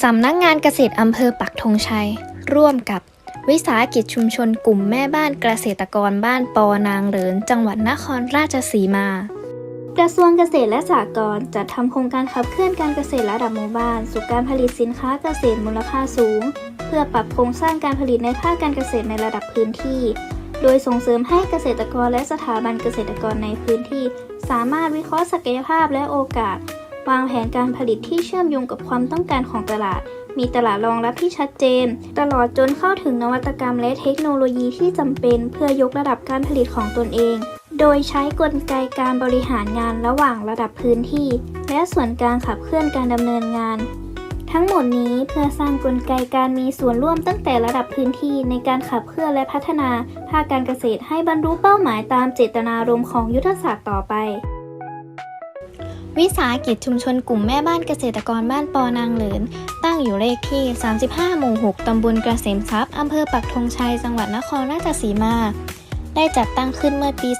สำนักงานเกษตรอำเภอปักธงชัย ร่วมกับวิสาหกิจชุมชนกลุ่มแม่บ้านเกษตรกรบ้านปอนางเหรินจังหวัดนครราชสีมา กระทรวงเกษตรและสหกรณ์จัดทำโครงการขับเคลื่อนการเกษตรระดับหมู่บ้าน สู่การผลิตสินค้าเกษตรมูลค่าสูง เพื่อปรับโครงสร้างการผลิตในภาคการเกษตรในระดับพื้นที่ โดยส่งเสริมให้เกษตรกรและสถาบันเกษตรกรในพื้นที่ สามารถวิเคราะห์ศักยภาพและโอกาส วางแผนการผลิตที่เชื่อมโยงกับความต้องการของตลาด มีตลาดรองรับที่ชัดเจน ตลอดจนเข้าถึงนวัตกรรมและเทคโนโลยีที่จำเป็น เพื่อยกระดับการผลิตของตนเอง โดยใช้กลไกการบริหารงานระหว่างระดับพื้นที่ และส่วนกลางขับเคลื่อนการดำเนินงานทั้งหมดนี้เพื่อสร้างกลไกการมีส่วนร่วมตั้งแต่ระดับพื้นที่ในการขับเคลื่อนและพัฒนาภาคการเกษตรให้บรรลุเป้าหมายตามเจตนารมณ์ของยุทธศาสตร์ต่อไป วิสาหกิจชุมชนกลุ่มแม่บ้านเกษตรกรบ้านปอนางเหลิน ตั้งอยู่เลขที่ 35 หมู่ 6 ตำบลกระเกษมทรัพย์อำเภอปักธงชัย จังหวัดนครราชสีมา ได้จัดตั้งขึ้นเมื่อปี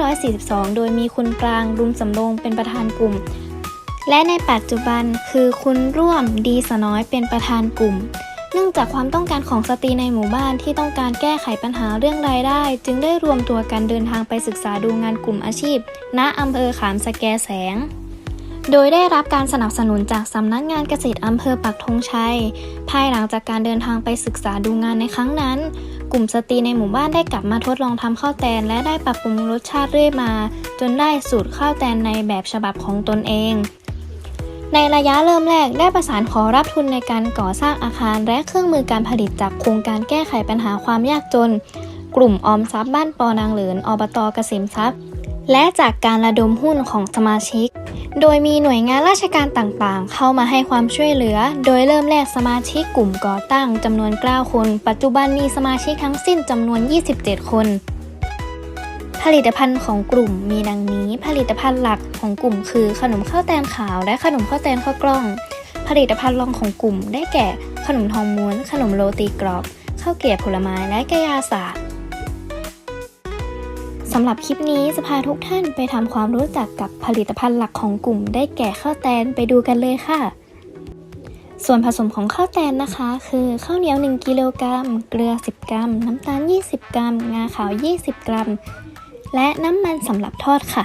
2542 โดยมีคุณปรางรุมสำโรงเป็นประธานกลุ่ม และในปัจจุบันคือคุณร่วมดีสน้อยเป็นประธานกลุ่ม เนื่องจากความต้องการของสตรีในหมู่บ้านที่ต้องการแก้ไขปัญหาเรื่องรายได้ จึงได้รวมตัวกันเดินทางไปศึกษาดูงานกลุ่มอาชีพ ณอำเภอขามสแกแสง โดยได้รับการสนับสนุนจากสำนักงานเกษตรอำเภอปักธงชัย ภายหลังจากการเดินทางไปศึกษาดูงานในครั้งนั้น กลุ่มสตรีในหมู่บ้านได้กลับมาทดลองทำข้าวแตนและได้ปรับปรุงรสชาติเรื่อยมา จนได้สูตรข้าวแตนในแบบฉบับของตนเอง ในระยะเริ่มแรกได้ประสานขอรับทุนในการก่อสร้างอาคารและเครื่องมือการผลิตจากโครงการแก้ไขปัญหาความยากจน กลุ่มออมทรัพย์บ้านปอนางเหลินอบตเกษมทรัพย์ และจากการระดมหุ้นของสมาชิก โดยมีหน่วยงานราชการต่างๆ เข้ามาให้ความช่วยเหลือ โดยเริ่มแรกสมาชิกกลุ่มก่อตั้งจำนวน 9 คน ปัจจุบันมีสมาชิกทั้งสิ้นจำนวน 27 คน ผลิตภัณฑ์ของกลุ่มมีดังนี้ ผลิตภัณฑ์หลักของกลุ่มคือขนมข้าวแตนขาวและขนมข้าวแตนข้าวกล้อง ผลิตภัณฑ์รองของกลุ่ม ได้แก่ขนมทองม้วน ขนมโรตีกรอบข้าวเกรี๊ยวผลไม้และกระยาศาสตร์สำหรับคลิปนี้จะพาทุกท่านไปทำความรู้จักกับผลิตภัณฑ์หลักของกลุ่ม ได้แก่ข้าวแตนไปดูกันเลยค่ะ ส่วนผสมของข้าวแตนนะคะ คือข้าวเหนียว 1 กิโลกรัม เกลือ 10 กรัม น้ำตาล 20 กรัม งาขาว 20 กรัม และน้ำมันสำหรับทอดค่ะ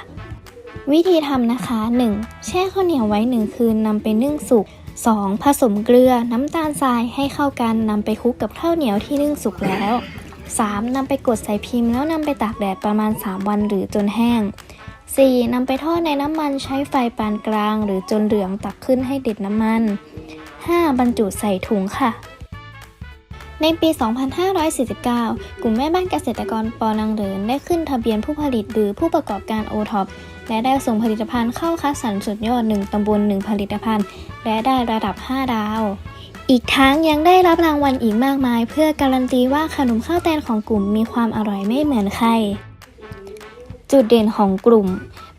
วิธีทำนะคะ 1. แช่ข้าวเหนียวไว้ 1 คืนนำไปนึ่งสุก 2. ผสมเกลือน้ำตาลทรายให้เข้ากันนำไปคลุกกับข้าวเหนียวที่นึ่งสุกแล้ว 3. นำไปกดใส่พิมพ์แล้วนำไปตากแดดประมาณ 3 วันหรือจนแห้ง 4. นำไปทอดในน้ำมันใช้ไฟปานกลาง หรือจนเหลืองตักขึ้นให้เด็ดน้ำมัน 5. บรรจุใส่ถุงค่ะ ในปี 2549 กลุ่มแม่บ้านเกษตรกรปอนังเรินได้ขึ้นทะเบียนผู้ผลิตหรือผู้ประกอบการโอท็อปและได้ส่งผลิตภัณฑ์เข้าคัดสรรสุดยอด 1 ตำบล 1 ผลิตภัณฑ์ และได้ระดับ 5 ดาว อีกทั้งยังได้รับรางวัลอีกมากมาย เพื่อการันตีว่าขนมข้าวแตนของกลุ่มมีความอร่อยไม่เหมือนใคร จุดเด่นของกลุ่ม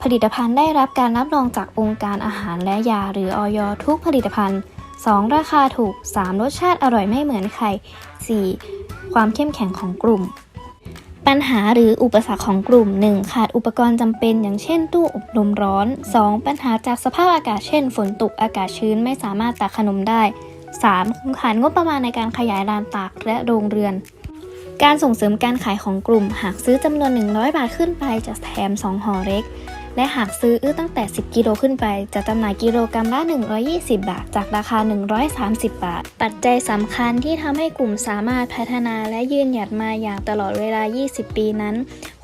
ผลิตภัณฑ์ได้รับการรับรองจากองค์การอาหารและยาหรือออยทุกผลิตภัณฑ์ 2. ราคาถูก 3. รสชาติอร่อยไม่เหมือนใคร 4. ความเข้มแข็งของกลุ่ม ปัญหาหรืออุปสรรคของกลุ่ม 1. ขาดอุปกรณ์จำเป็นอย่างเช่นตู้อบลมร้อน 2. ปัญหาจากสภาพอากาศเช่น ฝนตกอากาศชื้นไม่สามารถตากขนมได้ 3. ขาดงบประมาณในการขยายลานตากและโรงเรือนการส่งเสริมการขายของกลุ่ม หากซื้อจำนวน 100 บาทขึ้นไปจะแถม 2ห่อเล็ก และหากซื้ออื้อตั้งแต่ 10 กิโลขึ้นไป จะจำหน่ายกิโลกรัมละ 120 บาท จากราคา 130 บาท ปัจจัยสำคัญที่ทำให้กลุ่มสามารถพัฒนาและยืนหยัดมาอย่างตลอดเวลา 20 ปีนั้น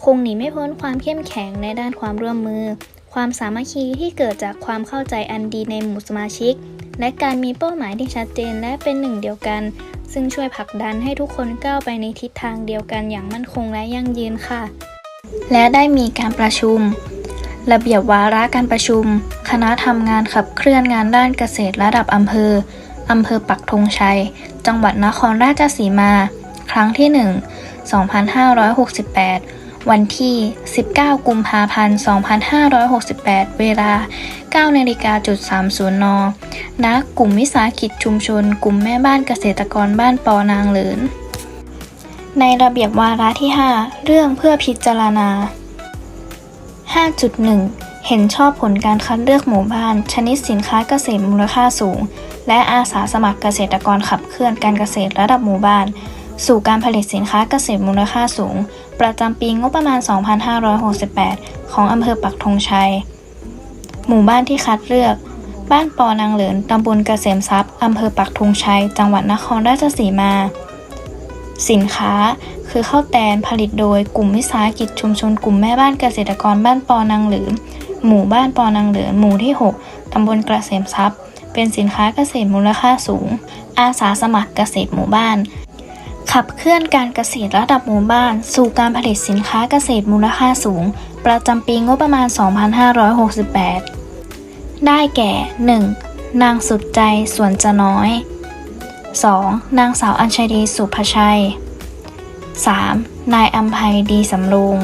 คงหนีไม่พ้นความเข้มแข็งในด้านความร่วมมือ ความสามัคคีที่เกิดจากความเข้าใจอันดีในหมู่สมาชิก และการมีเป้าหมายที่ชัดเจนและเป็นหนึ่งเดียวกัน ซึ่งช่วยผลักดันให้ทุกคนก้าวไปในทิศทางเดียวกันอย่างมั่นคงและยั่งยืนค่ะ และได้มีการประชุม ระเบียบวาระการประชุม คณะทำงานขับเคลื่อนงานด้านเกษตรระดับอำเภออำเภอปักธงชัย จังหวัดนครราชสีมา ครั้งที่ 1 2568 วันที่ 19 กุมภาพันธ์ 2568 เวลา9นาฬิกาจุด30 น ณ กลุ่มวิสาหกิจชุมชน กลุ่มแม่บ้านเกษตรกรบ้านปอนางเหลิน ในระเบียบวาระที่ 5 เรื่องเพื่อพิจารณา 5.1 เห็นชอบผลการคัดเลือกหมู่บ้าน ชนิดสินค้าเกษตรมูลค่าสูง และอาสาสมัครเกษตรกรขับเคลื่อนการเกษตรระดับหมู่บ้าน สู่การผลิตสินค้าเกษตรมูลค่าสูง ประจำปีงบประมาณ 2568 ของอำเภอปักธงชัย หมู่บ้านที่คัดเลือก บ้านปอนางเหลินตำบลเกษมทรัพย์อำเภอปักธงชัย จังหวัดนครราชสีมา สินค้า คือข้าวแตนผลิตโดยกลุ่มวิสาหกิจชุมชนกลุ่มแม่บ้านเกษตรกรบ้านปอนางเหลินหมู่บ้านปอนางเหลินหมู่ที่ 6 ตำบลกระเกษมทรัพย์ เป็นสินค้าเกษตรมูลค่าสูง อาสาสมัครเกษตรหมู่บ้าน ขับเคลื่อนการเกษตรระดับหมู่บ้าน สู่การผลิตสินค้าเกษตรมูลค่าสูง ประจำปีงบประมาณ 2568 ได้แก่ 1. นางสุดใจส่วนจะน้อย 2. นางสาวอัญชัยดีสุภชัย 3. นายอัมภัยดีสำโรง